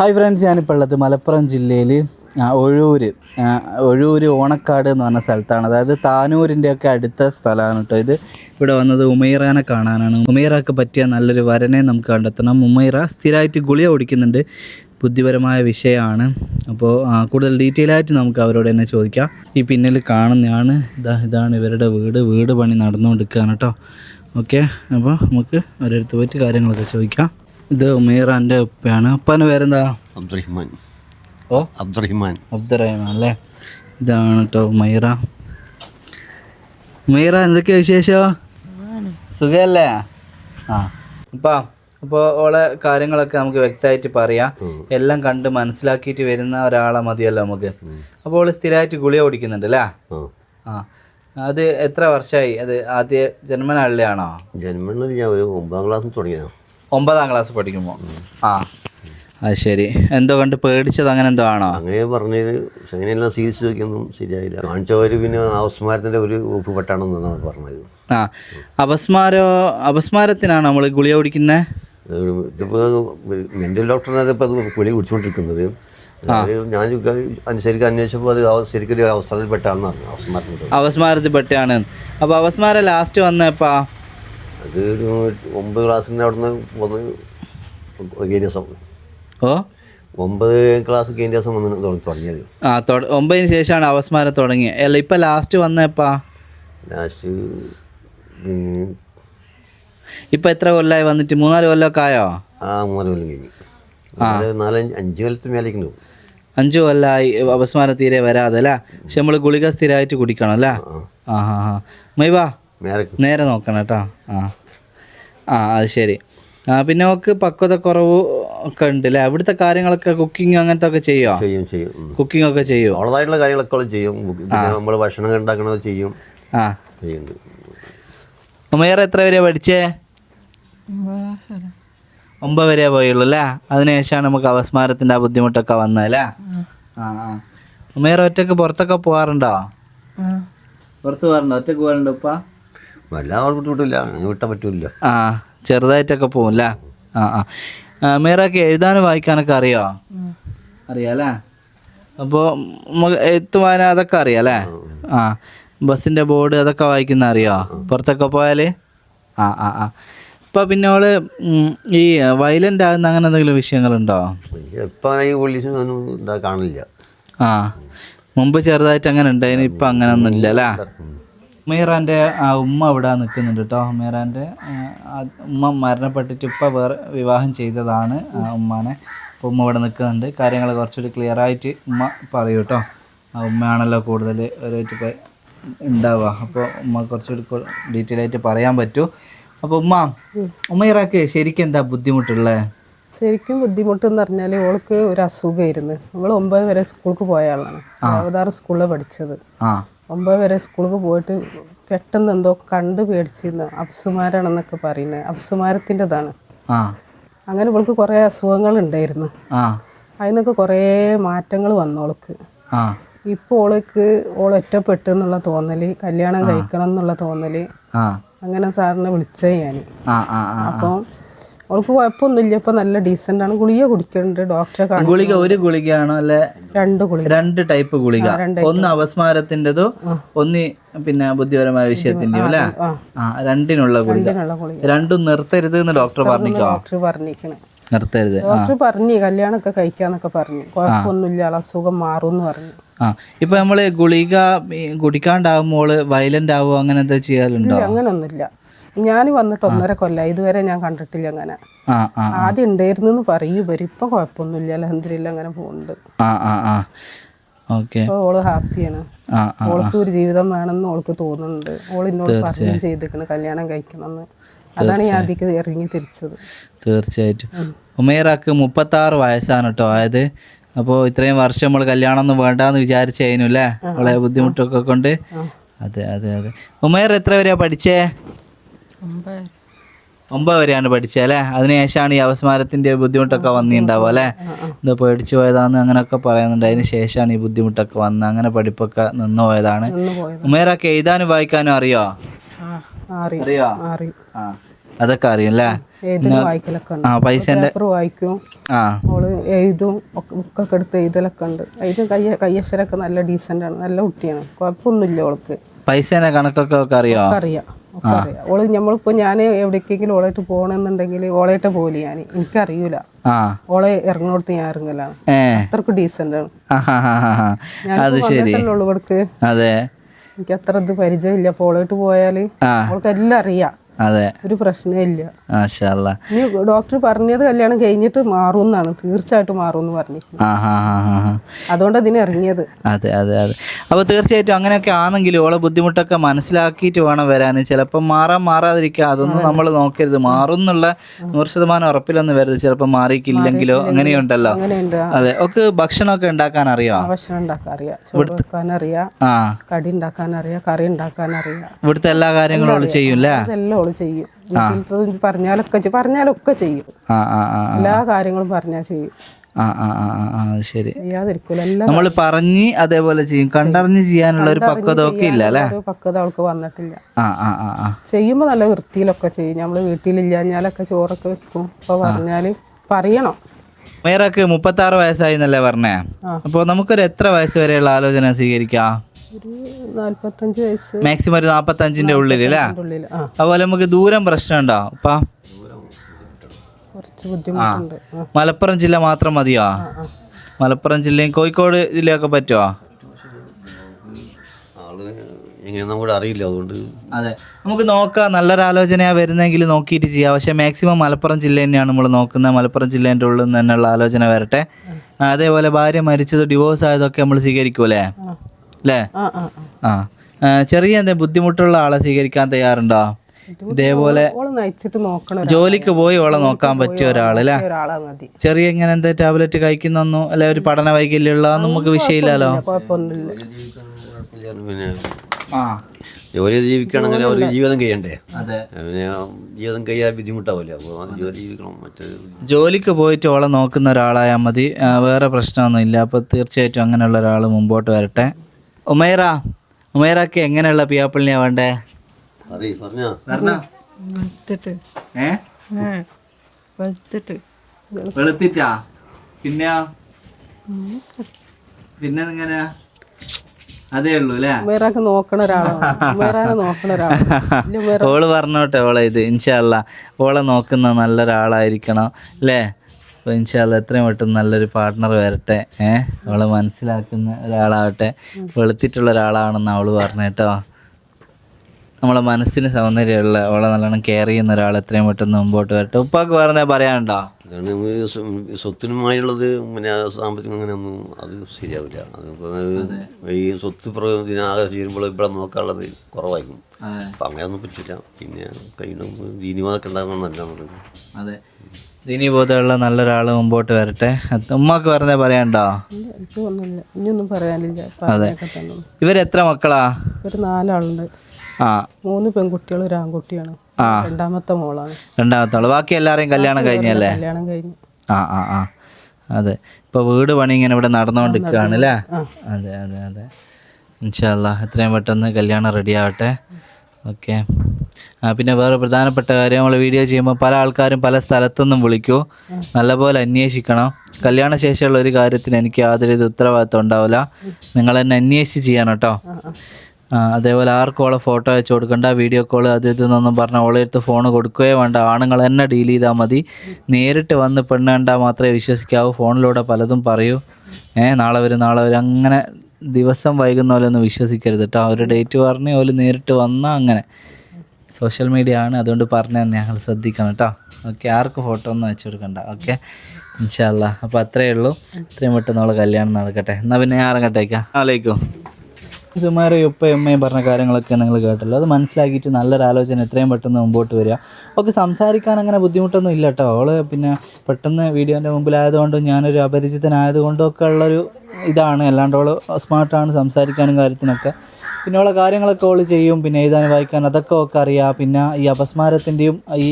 Hi friends ഞാനിപ്പോൾ ഉള്ളത് മലപ്പുറം ജില്ലയിൽ ഒഴൂർ ഒഴൂർ ഓണക്കാട് എന്ന് പറഞ്ഞ സ്ഥലത്താണ്. അതായത് താനൂരിന്റെ ഒക്കെ അടുത്ത സ്ഥലമാണ് കേട്ടോ ഇത്. ഇവിടെ വന്നത് ഉമൈറാനെ കാണാനാണ്. ഉമൈറക്ക് പറ്റിയ നല്ലൊരു വരനെ നമുക്ക് കണ്ടെത്തണം. ഉമൈറ സ്ഥിരമായിട്ട് ഗുളിക ഓടിക്കുന്നുണ്ട് ബുദ്ധിപരമായ വിഷയമാണ്. അപ്പോൾ കൂടുതൽ ഡീറ്റെയിൽ ആയിട്ട് നമുക്ക് അവരോട് തന്നെ ചോദിക്കാം. ഈ പിന്നിൽ കാണുന്നതാണ് ഇതാ ഇതാണ് ഇവരുടെ വീട്. വീട് പണി നടന്നുകൊണ്ടിരിക്കുകയാണ് കേട്ടോ ഓക്കെ അപ്പോൾ നമുക്ക് അവരടുത്ത് പോയിട്ട് കാര്യങ്ങളൊക്കെ ചോദിക്കാം. ഇത് ഉമൈറാന്റെ ഉപ്പയാണ്. ഉപ്പാന്റെ പേരെന്താ? അബ്ദുറഹിമാൻ. ഓ? അബ്ദുറഹിമാൻ. അബ്ദുറഹിമാൻ അല്ലേ? ഇതാണ് കേട്ടോ ഉമീറ. ഉമീറ എന്തൊക്കെയാ വിശേഷം? സുഖല്ലേ? ആ. അപ്പാ അപ്പോൾ ഓളെ കാര്യങ്ങളൊക്കെ നമുക്ക് വ്യക്തമായിട്ട് പറയാം. എല്ലാം കണ്ട് മനസ്സിലാക്കിയിട്ട് വരുന്ന ഒരാളെ മതിയല്ലോ നമുക്ക്. അപ്പോൾ ഓൾ സ്ഥിരമായിട്ട് ഗുളിക ഓടിക്കുന്നുണ്ട് അല്ലേ? ആ. ആ. അത് എത്ര വർഷമായി അത് ആദ്യ ജന്മനാളിലാണോ ജന്മനാളിൽ ഞാൻ ഒരു ഒമ്പതാം ക്ലാസ് തുടങ്ങിയതാണ് ഒമ്പതാം ക്ലാസ് പഠിക്കുമ്പോൾ ആ. അത് ശരി. എന്തോ കണ്ട് പേടിച്ചത് അങ്ങനെ എന്തോ ആണോ? അങ്ങനെ പറഞ്ഞത്. പക്ഷെ അങ്ങനെയെല്ലാം സീരിയസ് നോക്കിയൊന്നും ശരിയായില്ല. കാണിച്ചവർ പിന്നെ അപസ്മാരത്തിന്റെ ഒരു ഉപ്പ് പെട്ടാണെന്നാണ് പറഞ്ഞത്. ആ. അപസ്മാരോ അപസ്മാരത്തിനാണ് നമ്മൾ ഗുളിക കുടിക്കുന്നത് ഇതിപ്പോൾ മെന്റൽ ഡോക്ടറിനകത്ത് ഇപ്പോൾ അത് കുളി കുടിച്ചുകൊണ്ടിരിക്കുന്നത് ഞാൻ അനുസരിച്ച് അന്വേഷിച്ചപ്പോൾ അത് ശരിക്കും ഒരു പെട്ടാണെന്നാണ് പറഞ്ഞു അപസ്മാരത്തിൽ പെട്ടാണ് അപ്പോൾ അപസ്മാരം ലാസ്റ്റ് വന്നപ്പാ അത് ഒമ്പത് ക്ലാസ്സിന്റെ അവിടെ നിന്ന് വന്ന് കഴിഞ്ഞ ദിവസം. ഓ? ഒമ്പത് ക്ലാസ് കഴിഞ്ഞ ദിവസം വന്ന് തുടങ്ങിയത്. ആ ഒമ്പതിന് ശേഷമാണ് അവസ്മാരം തുടങ്ങിയത്. അല്ല ഇപ്പം ലാസ്റ്റ് വന്നപ്പാ ലാസ്റ്റ് ഇപ്പം എത്ര കൊല്ലമായി വന്നിട്ട്? മൂന്നാൽ കൊല്ലമൊക്കെ ആയോ? ആ മൂന്നാൽ കൊല്ലം കഴിഞ്ഞു. നാലഞ്ച് അഞ്ച് കൊല്ലത്ത് അഞ്ച് കൊല്ലമായി അപസ്മാരം തീരെ വരാതെ അല്ലേ? പക്ഷെ നമ്മൾ ഗുളിക സ്ഥിരമായിട്ട് കുടിക്കണം അല്ലേ? ആ ഹാ ഹാ മൈവാ നേരെ നോക്കണം കേട്ടോ. ആ. ആ അത് ശരി. ആ പിന്നെ നമുക്ക് പക്വത കുറവ് ഒക്കെ ഉണ്ട് അല്ലേ അവിടുത്തെ കാര്യങ്ങളൊക്കെ കുക്കിംഗ് അങ്ങനത്തെ ഒക്കെ ചെയ്യോ? ചെയ്യും ചെയ്യും. കുക്കിംഗ് ഒക്കെ ചെയ്യും? അവളതായിട്ടുള്ള കാര്യങ്ങളൊക്കെ ചെയ്യും. പിന്നെ നമ്മൾ ഭക്ഷണം ഉണ്ടാക്കണത് ചെയ്യും. ആ. ചെയ്യുന്നുണ്ട് ഉമേർ എത്ര വരെയാ പഠിച്ചേ? ഒമ്പത് വരെ പോയുള്ളൂ അല്ലേ? അതിനുശേഷമാണ് നമുക്ക് അവസ്മാരത്തിന്റെ ആ ബുദ്ധിമുട്ടൊക്കെ വന്നതല്ലേ ആ ആ. ഉമേർ ഒറ്റയ്ക്ക് പുറത്തൊക്കെ പോകാറുണ്ടോ പുറത്ത് പോകാറുണ്ടോ ഒറ്റയ്ക്ക് പോകാറുണ്ടോ ഉപ്പ? വിട്ടില്ല പറ്റൂല ആ ചെറുതായിട്ടൊക്കെ പോകും അല്ലേ ആ. ആ മേറാക്ക് എഴുതാനും വായിക്കാനൊക്കെ അറിയോ? അറിയാല്ലേ? അപ്പോൾ എത്തുവാന അതൊക്കെ അറിയാല്ലേ? ആ ബസ്സിന്റെ ബോർഡ് അതൊക്കെ വായിക്കുന്ന അറിയോ? പുറത്തൊക്കെ പോയാൽ ആ ആ ആ. ഇപ്പം പിന്നെ അവൾ ഈ വയലന്റ് ആകുന്ന അങ്ങനെ എന്തെങ്കിലും വിഷയങ്ങളുണ്ടോ? ഇപ്പം ഈ പോലീസ് ഒന്നും ഇതാ കാണില്ല. ആ. മുമ്പ് ചെറുതായിട്ട് അങ്ങനെ ഉണ്ടായിരുന്നു ഇപ്പം അങ്ങനെ ഒന്നും ഇല്ല അല്ലേ? ഉമേറാന്റെ ഉമ്മ അവിടെ നിൽക്കുന്നുണ്ട് കേട്ടോ ഉമേറാന്റെ ഉമ്മ മരണപ്പെട്ടിട്ട് ഇപ്പം വേറെ വിവാഹം ചെയ്തതാണ് ആ ഉമ്മാനെ. അപ്പോൾ ഉമ്മ ഇവിടെ നിൽക്കുന്നുണ്ട്. കാര്യങ്ങൾ കുറച്ചുകൂടി ക്ലിയർ ആയിട്ട് ഉമ്മ പറയൂ കേട്ടോ ആ ഉമ്മയാണല്ലോ കൂടുതൽ ഒരു ഉണ്ടാവുക. അപ്പോൾ ഉമ്മ കുറച്ചുകൂടി ഡീറ്റെയിൽ ആയിട്ട് പറയാൻ പറ്റൂ. അപ്പോൾ ഉമ്മ ഉമ്മയിറാക്ക് ശരിക്കും എന്താ ബുദ്ധിമുട്ടുള്ളത് ശരിക്കും ബുദ്ധിമുട്ടെന്ന് പറഞ്ഞാൽ ഓൾക്ക് ഒരു അസുഖമായിരുന്നു നമ്മൾ ഒമ്പത് വരെ സ്കൂൾക്ക് പോയ ആളാണ്. അവതാർ സ്കൂളിൽ പഠിച്ചത്. ഒമ്പത് വരെ സ്കൂൾക്ക് പോയിട്ട് പെട്ടെന്ന് എന്തോ കണ്ട് പേടിച്ചിരുന്നു അപ്സുമാരാണെന്നൊക്കെ പറയുന്നത് അപ്സുമാരത്തിന്റെതാണ്. ആ. അങ്ങനെ ഇവൾക്ക് കുറേ അസുഖങ്ങൾ ഉണ്ടായിരുന്നു അതിനൊക്കെ കുറേ മാറ്റങ്ങൾ വന്നോൾക്ക് ആ. ഇപ്പോൾ ഓൾക്ക് ഓൾ ഒറ്റപ്പെട്ടു എന്നുള്ള തോന്നൽ കല്യാണം കഴിക്കണം എന്നുള്ള തോന്നൽ ആ. അങ്ങനെ സാറിനെ വിളിച്ചത് ഞാൻ അപ്പം അവൾക്ക് കുഴപ്പമൊന്നുമില്ല. ഇപ്പൊ നല്ല ഡീസെന്റ് ആണ്. ഗുളിക കുടിക്കുന്നുണ്ട് ഡോക്ടറെ ഗുളിക ഒരു ഗുളികയാണോ അല്ലെ? രണ്ട് ഗുളിക. രണ്ട് ടൈപ്പ് ഗുളിക. ഒന്ന് അവസ്മാരത്തിന്റെതോ ഒന്ന് പിന്നെ ബുദ്ധിപരമായ വിഷയത്തിന്റെയോ അല്ലെ? ആ രണ്ടിനുള്ള ഗുളിക. രണ്ടും നിർത്തരുത് എന്ന് ഡോക്ടർ പറഞ്ഞിക്കോ? ഡോക്ടർ പറഞ്ഞിരിക്കണേ. നിർത്തരുത്. ഡോക്ടർ പറഞ്ഞു കല്യാണമൊക്കെ കഴിക്കാന്നൊക്കെ പറഞ്ഞു. കുഴപ്പമൊന്നുമില്ല. അസുഖം മാറും എന്ന് പറഞ്ഞു. ആ. ഇപ്പൊ നമ്മൾ ഗുളിക കുടിക്കാണ്ടാവുമ്പോൾ വയലന്റ് ആവുമോ അങ്ങനെ എന്താ ചെയ്യാറുണ്ടോ? അങ്ങനൊന്നുമില്ല. ഞാൻ വന്നിട്ട് ഒന്നര കൊല്ല ഇതുവരെ ഞാൻ കണ്ടിട്ടില്ല അങ്ങനെ. ആദ്യം ഉണ്ടായിരുന്നു എന്ന് പറയും. ഇവർ ഇപ്പൊ കുഴപ്പമൊന്നുമില്ല. അലഹദില്ല അങ്ങനെ പോകുന്നുണ്ട് ഓൾ ഹാപ്പിയാണ്. ഓൾക്ക് ഒരു ജീവിതം വേണമെന്ന് ഓൾക്ക് തോന്നുന്നുണ്ട്. ഓൾ എന്നോട് പറഞ്ഞു ചെയ്തിരിക്കണം കല്യാണം കഴിക്കണമെന്ന്. അതാണ് ഞാൻ അതിക്ക് ഇറങ്ങി തിരിച്ചത്. തീർച്ചയായിട്ടും. ഉമേറാക്ക് മുപ്പത്താറ് വയസ്സാണ് കേട്ടോ അതായത് അപ്പോൾ ഇത്രയും വർഷം നമ്മൾ കല്യാണം ഒന്നും വേണ്ടാന്ന് വിചാരിച്ചായിരുന്നു അല്ലേ വളരെ ബുദ്ധിമുട്ടൊക്കെ കൊണ്ട്. അതെ അതെ അതെ. ഉമേർ എത്ര വരെയാ പഠിച്ചേ? ഒമ്പത് വരെയാണ് പഠിച്ചത് അല്ലേ? അതിനുശേഷമാണ് ഈ അവസ്മാരത്തിന്റെ ബുദ്ധിമുട്ടൊക്കെ വന്നിട്ടുണ്ടാവും അല്ലേ? ഇത് പേടിച്ചു പോയതാന്ന് അങ്ങനെയൊക്കെ പറയുന്നുണ്ട്. അതിന് ശേഷമാണ് ഈ ബുദ്ധിമുട്ടൊക്കെ വന്ന് അങ്ങനെ പഠിപ്പൊക്കെ നിന്ന് പോയതാണ്. ഉമേറൊക്കെ എഴുതാനും വായിക്കാനും അറിയോ? അറിയോ. ആ അതൊക്കെ അറിയും അല്ലേ? ആ വായിക്കും. എഴുതും ഒക്കെ ബുക്കൊക്കെ എടുത്ത് എഴുതലൊക്കെ ഉണ്ട്. എഴുതും കയ്യ കയ്യക്ഷരമൊക്കെ നല്ല ആണ് നല്ല കുട്ടിയാണ്. കുഴപ്പമൊന്നുമില്ല കണക്കൊക്കെ ഒക്കെ അറിയോ? അറിയാം. ഓൾ ഞമ്മളിപ്പോ ഞാൻ എവിടേക്കെങ്കിലും ഓളായിട്ട് പോകണമെന്നുണ്ടെങ്കിൽ ഓളായിട്ട് പോകില്ല ഞാൻ എനിക്കറിയൂല. ഓളെ ഇറങ്ങുന്നിടത്ത് ഞാൻ ഇറങ്ങലാണ് അത്രക്കും ഡീസന്റ് ആണ്. ഞാൻ. അത് ഇവിടേക്ക് എനിക്ക് അത്ര ഇത് പരിചയമില്ല. അപ്പോൾ ഓളായിട്ട് പോയാൽ ആ. ഓൾക്ക് എല്ലാം അറിയാം. അതെ. ഒരു പ്രശ്നമില്ല ഇനി ഡോക്ടർ പറഞ്ഞത് കല്യാണം കഴിഞ്ഞിട്ട് മാറും എന്നാണ്. തീർച്ചയായിട്ടും മാറും എന്ന് പറഞ്ഞു അതുകൊണ്ട് അതിന് ഇറങ്ങിയത്. അതെ അതെ അതെ. അപ്പോൾ തീർച്ചയായിട്ടും അങ്ങനെയൊക്കെ ആണെങ്കിൽ ഓളെ ബുദ്ധിമുട്ടൊക്കെ മനസ്സിലാക്കിയിട്ട് വേണം വരാൻ. ചിലപ്പോൾ മാറാൻ മാറാതിരിക്കുക അതൊന്നും നമ്മൾ നോക്കരുത്. മാറും എന്നുള്ള നൂറ് ശതമാനം ഉറപ്പിലൊന്നും വരരുത്. ചിലപ്പോൾ മാറിയിട്ടില്ലെങ്കിലോ അങ്ങനെയുണ്ടല്ലോ. അതെ ഒക്കെ ഭക്ഷണമൊക്കെ ഉണ്ടാക്കാൻ അറിയാം? ഭക്ഷണം ഉണ്ടാക്കാൻ അറിയാം. ചോറ് വെക്കാൻ അറിയാം. കടി ഉണ്ടാക്കാൻ അറിയാം. കറി ഉണ്ടാക്കാൻ അറിയാം. ഇവിടുത്തെ എല്ലാ കാര്യങ്ങളും ചെയ്യും അല്ലേ അതെല്ലാം ചെയ്യും. വീട്ടിലത്തെ പറഞ്ഞാലൊക്കെ പറഞ്ഞാലൊക്കെ ചെയ്യും. എല്ലാ കാര്യങ്ങളും പറഞ്ഞാൽ ചെയ്യും. ശരി. നമ്മൾ പറഞ്ഞ് അതേപോലെ ചെയ്യും. കണ്ടറിഞ്ഞ് ചെയ്യാനുള്ള ഒരു പക്വത ഒക്കെ ഇല്ല അല്ലേ? പക്വത അവൾക്ക് വന്നിട്ടില്ല. ചെയ്യുമ്പോൾ നല്ല വൃത്തിയിലൊക്കെ ചെയ്യും. നമ്മൾ വീട്ടിലില്ലാഞ്ഞാലൊക്കെ ചോറൊക്കെ വെക്കും. അപ്പൊ പറഞ്ഞാൽ പറയണം. മേറക്ക് മുപ്പത്തി ആറ് വയസ്സായി എന്നല്ലേ പറഞ്ഞേ? അപ്പൊ അപ്പോൾ നമുക്കൊരു എത്ര വയസ്സ് വരെയുള്ള ആലോചന സ്വീകരിക്കാം? നാല്പത്തഞ്ച് വയസ്സ്. മാക്സിമം ഒരു നാൽപ്പത്തഞ്ചിന്റെ ഉള്ളിൽ അല്ലേ അതുപോലെ നമുക്ക് ദൂരം പ്രശ്നമുണ്ടോ? അപ്പാ കുറച്ച് ബുദ്ധിമുട്ടുണ്ട്. മലപ്പുറം ജില്ല മാത്രം മതിയോ? മലപ്പുറം ജില്ലയും കോഴിക്കോട് ജില്ലയൊക്കെ പറ്റുമോ കൂടെ അറിയില്ല അതുകൊണ്ട് അതെ. നമുക്ക് നോക്കാം. നല്ലൊരു ആലോചനയാണ് വരുന്നെങ്കിൽ നോക്കിയിട്ട് ചെയ്യാം. പക്ഷേ മാക്സിമം മലപ്പുറം ജില്ല തന്നെയാണ് നമ്മൾ നോക്കുന്നത്. മലപ്പുറം ജില്ലേന്റെ ഉള്ളിൽ നിന്ന് തന്നെയുള്ള ആലോചന വരട്ടെ. അതേപോലെ ഭാര്യ മരിച്ചതോ ഡിവോഴ്സ് ആയതൊക്കെ നമ്മൾ സ്വീകരിക്കൂലേ അല്ലേ ആ ചെറിയ എന്തെങ്കിലും ബുദ്ധിമുട്ടുള്ള ആളെ സ്വീകരിക്കാൻ തയ്യാറുണ്ടോ? ഇതേപോലെ ഓൾ നയിച്ചിട്ട് നോക്കണം ജോലിക്ക് പോയി ഓളെ നോക്കാൻ പറ്റിയ ഒരാൾ അല്ലേ ചെറിയ ഇങ്ങനെ എന്താ ടാബ്ലറ്റ് കഴിക്കുന്നൊന്നും അല്ലെ ഒരു പഠന വൈകല്യമുള്ള നമുക്ക് വിഷയമില്ലല്ലോ? ജോലി ജീവിക്കണമെങ്കിൽ അവർ ജീവിതം കഴിയണ്ടേ? പിന്നെ ജീവിതം കഴിയാൻ ബുദ്ധിമുട്ടാവില്ല അപ്പോൾ ജോലി ജീവിക്കണം മറ്റേ ജോലിക്ക് പോയിട്ട് ഓളെ നോക്കുന്ന ഒരാളായാൽ മതി. വേറെ പ്രശ്നമൊന്നും ഇല്ല അപ്പോൾ തീർച്ചയായിട്ടും അങ്ങനെയുള്ള ഒരാൾ മുമ്പോട്ട് വരട്ടെ. ഉമൈറ ഉമൈറക്ക് എങ്ങനെയുള്ള പിയാപ്പിളിനെയാ വേണ്ടേ? അറിയ പറഞ്ഞാ. വെളുത്തിട്ട്. പിന്നെയാ? പിന്നെ എങ്ങനെയാ? അതേ ഉള്ളൂ അല്ലേ? ഉമേറാക്ക് നോക്കണ ഒരാളാണ് ഓൾ പറഞ്ഞോട്ടെ ഓളെ ഇത് ഇൻഷാല്ല ഓളെ നോക്കുന്ന നല്ലൊരാളായിരിക്കണം അല്ലേ? അപ്പോൾ ഇൻഷാല്ല എത്രയും പെട്ടെന്ന് നല്ലൊരു പാർട്ട്ണർ വരട്ടെ. ഏഹ്? അവളെ മനസ്സിലാക്കുന്ന ഒരാളാവട്ടെ. വെളുത്തിട്ടുള്ള ഒരാളാണെന്ന് അവൾ പറഞ്ഞു കേട്ടോ. നമ്മളെ മനസ്സിന് സൗന്ദര്യമുള്ള അവളെ നല്ലോണം കെയർ ചെയ്യുന്ന ഒരാൾ എത്രയും പെട്ടെന്ന് മുമ്പോട്ട് വരട്ടെ. ഉപ്പാക്ക് വേറെ പറയാനുണ്ടോ? അതാണ് സ്വത്തിനുമായുള്ളത് പിന്നെ സാമ്പത്തികം അങ്ങനെയൊന്നും അത് ശരിയാവില്ല. അതിപ്പോൾ ഈ സ്വത്ത് പ്ര- ഇതിനാകെ ചെയ്യുമ്പോൾ ഇവിടെ നോക്കാനുള്ളത് കുറവായിരിക്കും. അപ്പം അങ്ങനെയൊന്നും പറ്റില്ല. പിന്നെ കഴിയണം ദീനിവാദൊക്കെ ഉണ്ടാകണം നല്ലതാണ് അതെ. ദിനി ബോധമുള്ള നല്ലൊരാൾ മുമ്പോട്ട് വരട്ടെ. ഉമ്മക്ക് പറഞ്ഞ ഒന്നുമില്ല. ഇനിയൊന്നും പറയാനില്ല. അതെ. ഇവരെത്ര മക്കളാ? ഒരു നാലാളുണ്ട്. മൂന്ന് പെൺകുട്ടികൾ ഒരു ആൺകുട്ടിയാണ്. രണ്ടാമത്തെ മോളാണ്. രണ്ടാമത്തെ ആൾ. ബാക്കി എല്ലാവരെയും കല്യാണം കഴിഞ്ഞല്ലേ? കല്യാണം കഴിഞ്ഞു. ആ ആ ആ. അതെ. ഇപ്പോൾ വീട് പണി ഇങ്ങനെ ഇവിടെ നടന്നുകൊണ്ടിരിക്കുകയാണ് അല്ലേ? അതെ അതെ അതെ. ഇൻഷാല്ല എത്രയും പെട്ടെന്ന് കല്യാണം റെഡി ആവട്ടെ. ഓക്കെ. ആ പിന്നെ വേറെ പ്രധാനപ്പെട്ട കാര്യം നമ്മൾ വീഡിയോ ചെയ്യുമ്പോൾ പല ആൾക്കാരും പല സ്ഥലത്തുനിന്നും വിളിക്കൂ. നല്ലപോലെ അന്വേഷിക്കണം. കല്യാണ ശേഷമുള്ള ഒരു കാര്യത്തിന് എനിക്ക് യാതൊരു ഉത്തരവാദിത്വം ഉണ്ടാവില്ല. നിങ്ങൾ എന്നെ അന്വേഷിച്ച് ചെയ്യണം കേട്ടോ. അതേപോലെ ആർക്കും ഓളെ ഫോട്ടോ അയച്ചു കൊടുക്കണ്ട വീഡിയോ കോൾ അത് ഇതെന്നൊന്നും പറഞ്ഞാൽ ഓളെ അടുത്ത് ഫോൺ കൊടുക്കുകയോ വേണ്ട. ആണുങ്ങൾ തന്നെ ഡീൽ ചെയ്താൽ മതി. നേരിട്ട് വന്ന് പെണ്ണ് കണ്ടാൽ മാത്രമേ വിശ്വസിക്കാവൂ. ഫോണിലൂടെ പലതും പറയൂ. ഏഹ് നാളെ വരും നാളെ വരും. അങ്ങനെ ദിവസം വൈകുന്ന പോലെ ഒന്നും വിശ്വസിക്കരുത് കേട്ടോ ഒരു ഡേറ്റ് പറഞ്ഞ് ഓൽ നേരിട്ട് വന്നാൽ അങ്ങനെ. സോഷ്യൽ മീഡിയ ആണ്. അതുകൊണ്ട് പറഞ്ഞു ഞങ്ങൾ ശ്രദ്ധിക്കണം കേട്ടോ ഓക്കെ ആർക്കും ഫോട്ടോ ഒന്നും അയച്ചു കൊടുക്കണ്ട. ഓക്കെ ഇൻഷാല്ല അപ്പോൾ അത്രയേ ഉള്ളൂ. ഇത്രയും പെട്ടെന്ന് നമ്മളെ കല്യാണം നടക്കട്ടെ. എന്നാൽ പിന്നെ ഞാൻ ഇറങ്ങട്ടേക്കാം ആലോചിക്കും ഇതുമാരെ ഉപ്പയും അമ്മയും പറഞ്ഞ കാര്യങ്ങളൊക്കെ നിങ്ങൾ കേട്ടല്ലോ. അത് മനസ്സിലാക്കിയിട്ട് നല്ലൊരു ആലോചന എത്രയും പെട്ടെന്ന് മുമ്പോട്ട് വരിക. ഓക്കെ സംസാരിക്കാൻ അങ്ങനെ ബുദ്ധിമുട്ടൊന്നും ഇല്ല കേട്ടോ അവൾ പിന്നെ പെട്ടെന്ന് വീഡിയോന്റെ മുമ്പിലായതുകൊണ്ടും ഞാനൊരു അപരിചിതനായതുകൊണ്ടും ഒക്കെ ഉള്ളൊരു ഇതാണ്. അല്ലാണ്ട് അവൾ സ്മാർട്ടാണ് സംസാരിക്കാനും കാര്യത്തിനൊക്കെ. പിന്നെ ഉള്ള കാര്യങ്ങളൊക്കെ അവൾ ചെയ്യും പിന്നെ എഴുതാനും വായിക്കാൻ അതൊക്കെ ഒക്കെ അറിയാം. പിന്നെ ഈ അപസ്മാരത്തിന്റെയും ഈ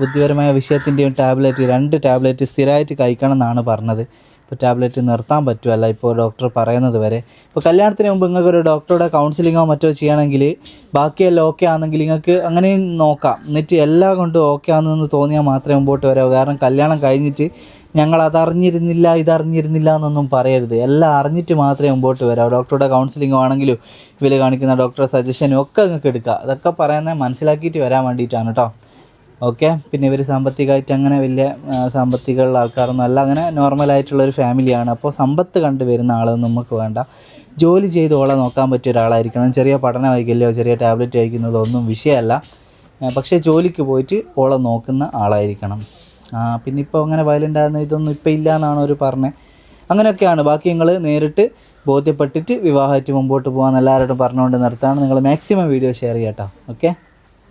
ബുദ്ധിപരമായ വിഷയത്തിന്റെയും ടാബ്ലറ്റ് രണ്ട് ടാബ്ലറ്റ് സ്ഥിരമായിട്ട് കഴിക്കണം എന്നാണ് പറഞ്ഞത്. ഇപ്പോൾ ടാബ്ലറ്റ് നിർത്താൻ പറ്റുമല്ല ഇപ്പോൾ ഡോക്ടർ പറയുന്നത് വരെ. ഇപ്പോൾ കല്യാണത്തിന് മുമ്പ് നിങ്ങൾക്ക് ഒരു ഡോക്ടറുടെ കൗൺസിലിങ്ങോ മറ്റോ ചെയ്യണമെങ്കിൽ ബാക്കിയെല്ലാം ഓക്കെ ആണെങ്കിൽ നിങ്ങൾക്ക് അങ്ങനെയും നോക്കാം. എന്നിട്ട് എല്ലാം കൊണ്ടും ഓക്കെ ആണെന്ന് തോന്നിയാൽ മാത്രമേ മുമ്പോട്ട് വരാവൂ. കാരണം കല്യാണം കഴിഞ്ഞിട്ട് ഞങ്ങൾ അതറിഞ്ഞിരുന്നില്ല ഇതറിഞ്ഞിരുന്നില്ല എന്നൊന്നും പറയരുത്. എല്ലാം അറിഞ്ഞിട്ട് മാത്രമേ മുമ്പോട്ട് വരാവൂ. ഡോക്ടറുടെ കൗൺസിലിങ്ങോ ആണെങ്കിലും ഇവർ കാണിക്കുന്ന ഡോക്ടറുടെ സജഷനും ഒക്കെ നിങ്ങൾക്ക് എടുക്കുക അതൊക്കെ പറയുന്നത് മനസ്സിലാക്കിയിട്ട് വരാൻ വേണ്ടിയിട്ടാണ് കേട്ടോ ഓക്കെ. പിന്നെ ഇവർ സാമ്പത്തികമായിട്ട് അങ്ങനെ വലിയ സാമ്പത്തികമുള്ള ആൾക്കാരൊന്നും അല്ല. അങ്ങനെ നോർമലായിട്ടുള്ളൊരു ഫാമിലിയാണ് അപ്പോൾ സമ്പത്ത് കണ്ടു വരുന്ന ആളൊന്നും നമുക്ക് വേണ്ട. ജോലി ചെയ്ത് ഓളെ നോക്കാൻ പറ്റിയ ഒരാളായിരിക്കണം. ചെറിയ പഠനം വൈകല്യമോ ചെറിയ ടാബ്ലറ്റ് കഴിക്കുന്നതോ ഒന്നും വിഷയമല്ല. പക്ഷേ ജോലിക്ക് പോയിട്ട് ഓളെ നോക്കുന്ന ആളായിരിക്കണം. പിന്നെ ഇപ്പോൾ അങ്ങനെ വയലന്റ് ആകുന്ന ഇതൊന്നും ഇപ്പോൾ ഇല്ല എന്നാണ് അവർ പറഞ്ഞത് അങ്ങനെയൊക്കെയാണ്. ബാക്കി നിങ്ങൾ നേരിട്ട് ബോധ്യപ്പെട്ടിട്ട് വിവാഹമായിട്ട് മുമ്പോട്ട് പോകാൻ എല്ലാവരോടും പറഞ്ഞുകൊണ്ട് നിർത്താണ് നിങ്ങൾ മാക്സിമം വീഡിയോ ഷെയർ ചെയ്യാം കേട്ടോ ഓക്കെ?